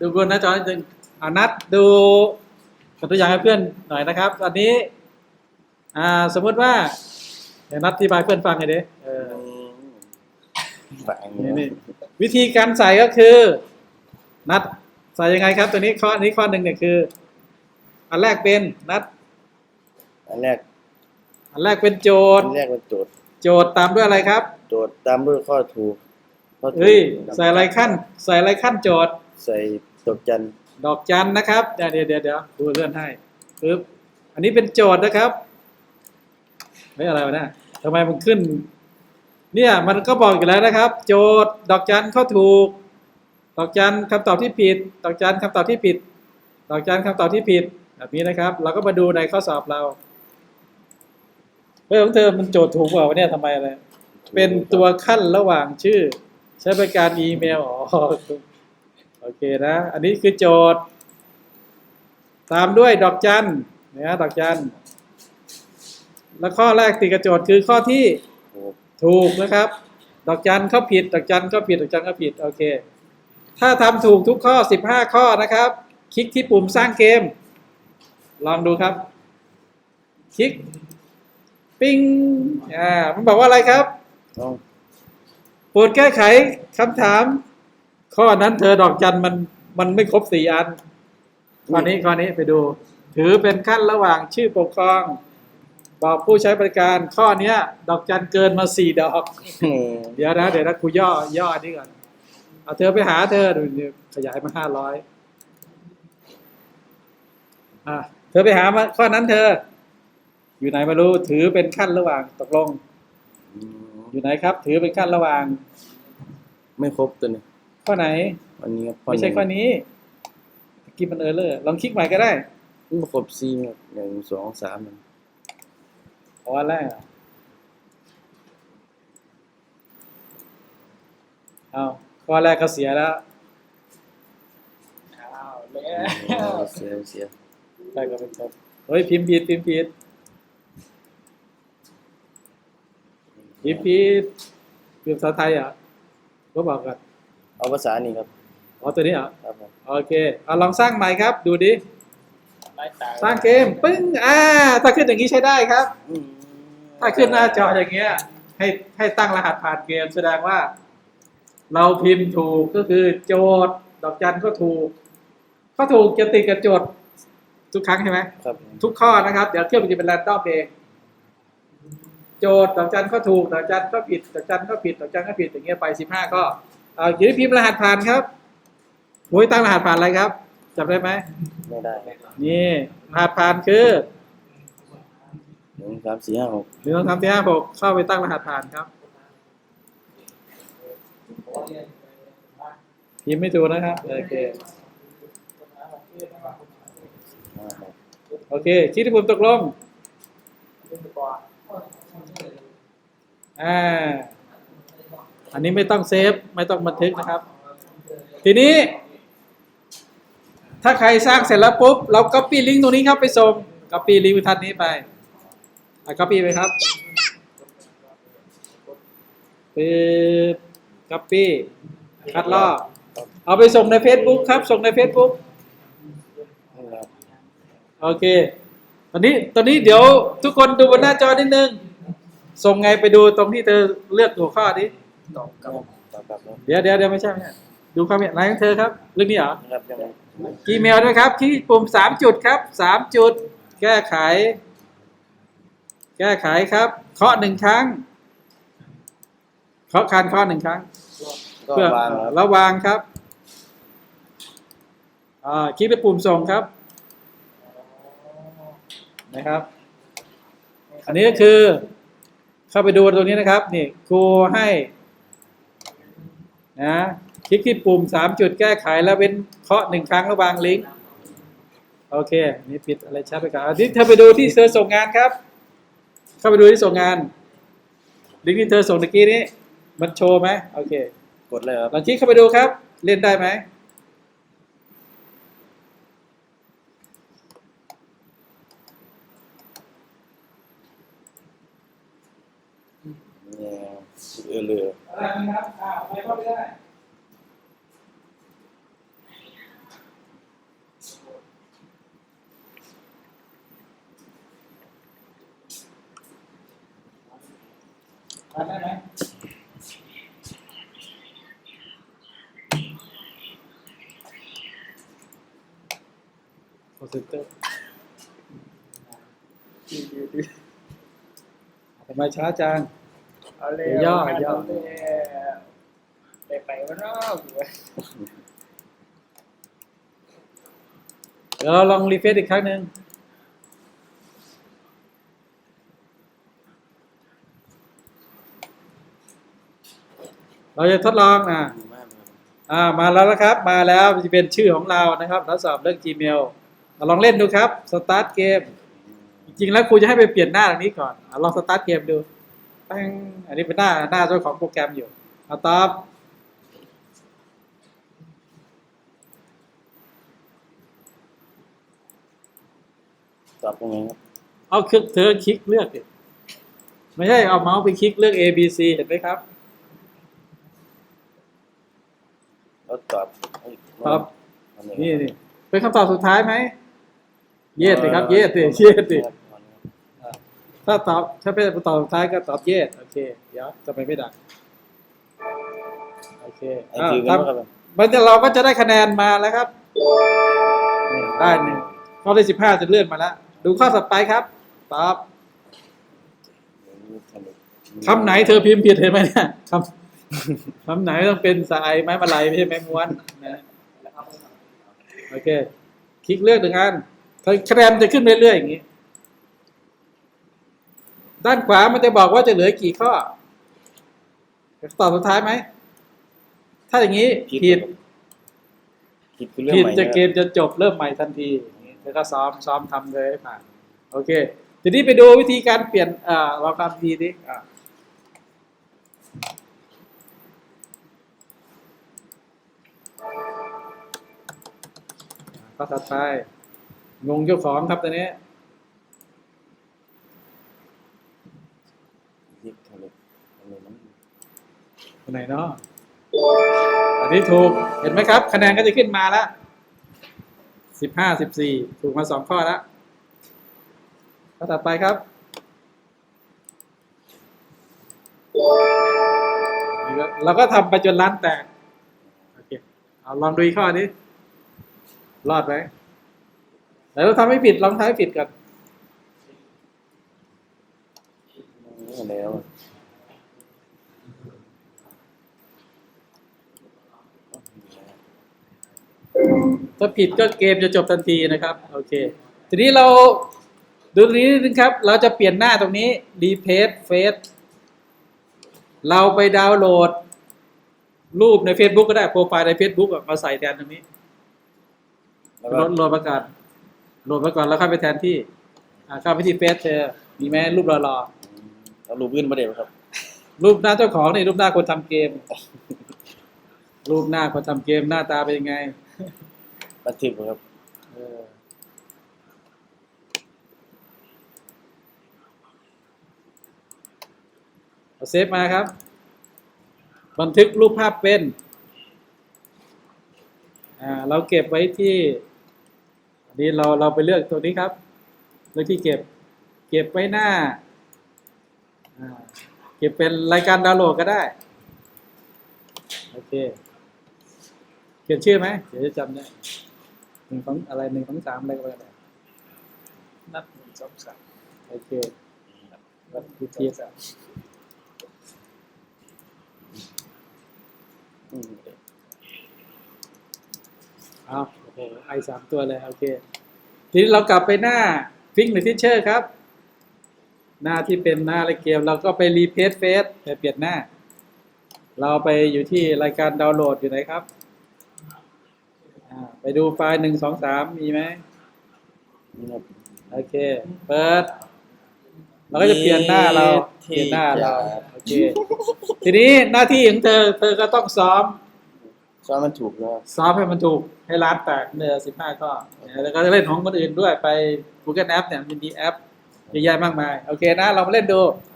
ดูบนหน้าจอนิดนึงอ่านัดดูตัวอย่างให้เพื่อนหน่อยนะครับตอนนี้อ่าสมมติว่าเดี๋ยวนัดอธิบายเพื่อนฟังหน่อยดิเออฝังนี่นี่วิธีการใส่ก็คือ นัดใส่ยังไงครับตัวนี้ข้อนี้ข้อหนึ่งเนี่ยคือ อันแรกเป็นนัด อันแรก อันแรกเป็นโจอัทย์ นแรกเป็นโจทย์โจทย์ตามด้วยอะไรครับ โจทย์ตามด้วยข้อถูกข้อถูกเฮ้ยใส่อะไรขั้น ใส่อะไรขั้นโจทย์ ใส่ตกจันดอกจันนะครับ เดี๋ยวเดี๋ยวเดี๋ยวดูเลื่อนให้ปึ๊บอันนี้เป็นโจทย์นะครับไม่อะไรวะเนี่ยทำไมมันขึ้น เนี่ยมันก็บอกอยู่แล้วนะครับ โจทย์ดอกจันข้อถูก ดอกจันคำตอบที่ผิด ดอกจันคำตอบที่ผิด ดอกจันคำตอบที่ผิดแบบนี้นะครับ เราก็มาดูในข้อสอบเราเฮ้ยของเธอมันโจทย์ถูกเปล่าวะเนี่ยทำไมอะไรเป็นตัวขั้นระหว่างชื่อ ใช้บริการอีเมลอ๋อ โอเคนะ อันนี้คือโจทย์ ตามด้วยดอกจันนะดอกจัน แล้วข้อแรกติดกับโจทย์คือข้อที่ถูกถูกนะครับ ดอกจันก็ผิด ดอกจันก็ผิด ดอกจันก็ผิด โอเค ถ้าทำถูกทุกข้อ 15 ข้อนะครับ คลิกที่ปุ่มสร้างเกม ลองดูครับ คลิก ปิ้ง อ่า มันบอกว่าอะไรครับต้องโปรดแก้ไขคำถาม ข้อนั้นเธอดอกจันมันมันไม่ครบสี่อันข้อนี้ข้อนี้ไปดู ถือเป็นขั้นระหว่างชื่อปกครอง บอกผู้ใช้บริการ ข้อเนี้ย ดอกจันเกินมาสี่ดอกอืมเดี๋ยวนะเดี๋ยวนะครูย่อย่ออันนี้ก่อนเอาเธอไปหาเธอดูนี่ขยายมาห้าร้อยอะเธอไปหามาข้อนั้นเธอ อยู่ไหนไม่รู้ ถือเป็นขั้นระหว่างตกลงอืมอยู่ไหนครับ ถือเป็นขั้นระหว่าง ไม่ครบตัวนี้ ข้อไหนอันนี้ครับไม่ใช่ข้อนี้เมื่อกี้มันเออร์เลอร์ลองคลิกใหม่ก็ได้ไม่ครบสี่ครับหนึ่งสองสามหนึ่งข้อแรกอะเอาข้อแรกก็เสียแล้วอ้าวแล้วเสียเสียได้ก็เป็นครบเฮ้ยพิมพ์ผิดพิมพ์ผิดพิมพ์ผิดพิมพ์ภาษาไทยเหรอะก็บอกกัน เอาภาษานี่ครับอ๋อตัวนี้เหรอครับผมโอเคเอาลองสร้างใหม่ครับ ดูดิไล่ตามสร้างเกม ปึ้งอ่าถ้าขึ้นอย่างนี้ใช้ได้ครับอืมถ้าขึ้นหน้าจออย่างเงี้ย ให้ให้ตั้งรหัสผ่านเกมแสดงว่า เราพิมพ์ถูกก็คือโจทย์ดอกจันก็ถูกก็ถูกจะติดกับโจทย์ทุกครั้งใช่ไหมครับผมทุกข้อนะครับ เดี๋ยวเครื่องมันจะเป็นแรนดอมเองโจทย์ดอกจันก็ถูกดอกจันก็ผิดดอกจันก็ผิดดอกจันก็ผิดอย่างเงี้ยไปสิบห้าข้อ เอาอยู่ที่พิมพ์รหัสผ่านครับโอ้ยตั้งรหัสผ่านอะไรครับจำได้ไหมไม่ได้นี่รหัสผ่านคือหนึ่งสามสี่ห้าหกหนึ่งสองสามสี่ห้าหกเข้าไปตั้งรหัสผ่านครับพิมพ์ไม่ถูกนะครับโอเคห้าหกโอเคชี้ที่ปุ่มตกลงอ่า อันนี้ไม่ต้องเซฟไม่ต้องบันทึกนะครับ ทีนี้ ถ้าใครสร้างเสร็จแล้วปุ๊บ เราก็ปี้ลิงก์ตรงนี้ครับไปส่งก็ปี้ลิงก์บรรทัดนี้ไปอะก็ปี้ไปครับปึ๊บก็ปี้คัดลอกเอาไปส่งใน Facebook ครับ ส่งใน Facebook โอเค ตอนนี้ ตอนนี้เดี๋ยวทุกคนดูบนหน้าจอนิดนึง ส่งไงไปดูตรงที่เธอเลือกหัวข้อนี้ ตอบครับตอบครับเดี๋ยวเดี๋ยวเดี๋ยวไม่ใช่ไม่ใช่ดูความเห็นอะไรของเธอครับเรื่องนี้เหรอนะครับยังไงอีเมลด้วยครับที่ปุ่มสามจุดครับสามจุด แก้ไข แก้ไขครับเคาะหนึ่งครั้งเคาะคานเคาะหนึ่งครั้งก็เพื่อวางครับระวางครับอ่าคลิกไปปุ่มส่งครับนะครับ อันนี้ก็คือเข้าไปดูตรงนี้นะครับ นี่ครูให้ นะคลิกที่ปุ่มสามจุดแก้ไขแล้วเว้นเคาะหนึ่งครั้งแล้ววางลิงก์โอเคนี่ปิดอะไรชัดไปก่อนอันนี้เธอไปดูที่เธอส่งงานครับ เข้าไปดูที่ส่งงาน ลิงก์ที่เธอส่งตะกี้นี้มันโชว์ไหมโอเค กดเลยครับลองคลิกเข้าไปดูครับ เล่นได้ไหม อเรือะไรนะครับอ่ไปเข้ได้ไปได้ไหมคอนเซ็ปเตอร์ทำไมช้าจัง เอาเลยย่อเาย่อเลยไปไปว่านอกเว้ยเดี๋ยวเราลองรีเฟซอีกครั้งหนึ่งเราจะทดลองอะดีมากเลยอ่ามาแล้วนะครับ มาแล้วจะเป็นชื่อของเรานะครับทดสอบเรื่อง Gmail เราลองเล่นดูครับ start game จริงๆแล้วครูจะให้ไปเปลี่ยนหน้าตรงนี้ก่อนอะลอง start game ดู แป้งอันนี้เป็นหน้าหน้าเจ้าของโปรแกรมอยู่เอาตอบตอบตรงนี้ครับเอาคลิกเธอคลิกเลือกดิไม่ใช่เอาเมาส์ไปคลิกเลือก A B C เห็นไหมครับแล้วตอบตอบอันนี้นี่นี่เป็นคำตอบสุดท้ายไหมเยสสิครับเยสสิเยสสิ ครับอันนี้ครับ ถ้าตอบถ้าเป็นคำตอบสุดท้ายก็ตอบเยสโอเคเดี๋ยวจะไปไม่ดังโอเคไอ้อ่าจือคกัรันบไหมครับมันจะเราก็จะได้คะแนนมาแล้วครับนี่ได้หนึ่งข้อที่สิบห้าจะเลื่อนมาแล้ว ดูข้อถัดไปครับ ตอบคำไหนเธอพิมพ์ผิดเห็นไหมเนี่ยคำคำไหนต้องเป็นสายไม้มาลัยไม่ใช่ไม้ม้วนนะโอเค คลิกเลือกหนึ่งอันคะแนนจะขึ้นเรื่อยๆอย่างนี้ ด้านขวามันจะบอกว่าจะเหลือกี่ข้อตอบสุดท้ายไหม ถ้าอย่างนี้ผิดผิดคือเรื่องผิดใหม่จะนเกมจะจบเริ่มใหม่ทันทีแล้วก็ซ้อมซ้อมทำเลยให้ผ่านโอเคทีนี้ไปดูวิธีการเปลี่ยนอ่าลองทำทีดิอ่าข้อถัดไปงงเจ้าของครับตอนนี้ ผิดทะลุทะลุมัน คนไหนเนาะอันนี้ถูกเห็นไหมครับ คะแนนก็จะขึ้นมาแล้วสิบห้าสิบสี่ถูกมาสองข้อแล้วข้อถัดไปครับเราก็ทำไปจนร้านแตกโอเคเอาลองดูอีกข้อนี้ รอดไหมแต่เราทำให้ผิดลองทำให้ผิดก่อนแล้ว ถ้าผิดก็เกมจะจบทันทีนะครับ โอเค ทีนี้เราดูตรงนี้นิดนึงครับ เราจะเปลี่ยนหน้าตรงนี้รีเพจเฟซเราไปดาวน์โหลด รูปใน Facebook ก็ได้ โปรไฟล์ใน Facebook อะมาใส่แทนตรงนี้แล้วโหก็ลดโหลดมาก่อนโหลดมาก่อนแล้วเข้าไปแทนที่อ่าเข้าไปที่เฟซเธอ มีไหมรูปรอเอารูปอื่นมาเด็ดครับๆรูปหน้าเจ้าของนี่รูปหน้าคนทำเกม รูปหน้าคนทำเกมหน้าตาเป็นยังไง บันทึกครับเออเอาเซฟมาครับ บันทึกรูปภาพเป็นอ่าเราเก็บไว้ที่อันนี้เราเราไปเลือกตัวนี้ครับเลือกที่เก็บ เก็บไว้หน้าอ่าเก็บเป็นรายการดาวน์โหลดก็ได้ โอเค เขียนชื่อไหมเดี๋ยวจะจำได้หนึ่งสองอะไรหนึ่งสองสามอะไรก็ได้นับหนึ่งสองสามโอเคแล้วดูเทียบอืมเอาโอ้โหไอสามตัวเลยโอเค ทีนี้เรากลับไปหน้าฟิงหรือทิเชอร์ครับ หน้าที่เป็นหน้าอะไรเกม เราก็ไปรีเพจเฟซไปเปลี่ยนหน้า เราไปอยู่ที่รายการดาวน์โหลดอยู่ไหนครับอ่า ไปดูไฟล์หนึ่งสองสามมีไหมนี่ครับโอเค เปิด เราก็จะเปลี่ยนหน้าเราเปลี่ยนหน้าเราโอเคทีนี้หน้าที่ของเธอ เธอก็ต้องซ้อม ซ้อมมันถูกนะครับซ้อมให้มันถูกให้ร้านแตกเนื้อสิบห้าข้อแล้วก็จะเล่นของคนอื่นด้วยไป Google App เนี่ยมันมีแอปเยอะแยะมากมาย โอเคนะ เรามาเล่นดูค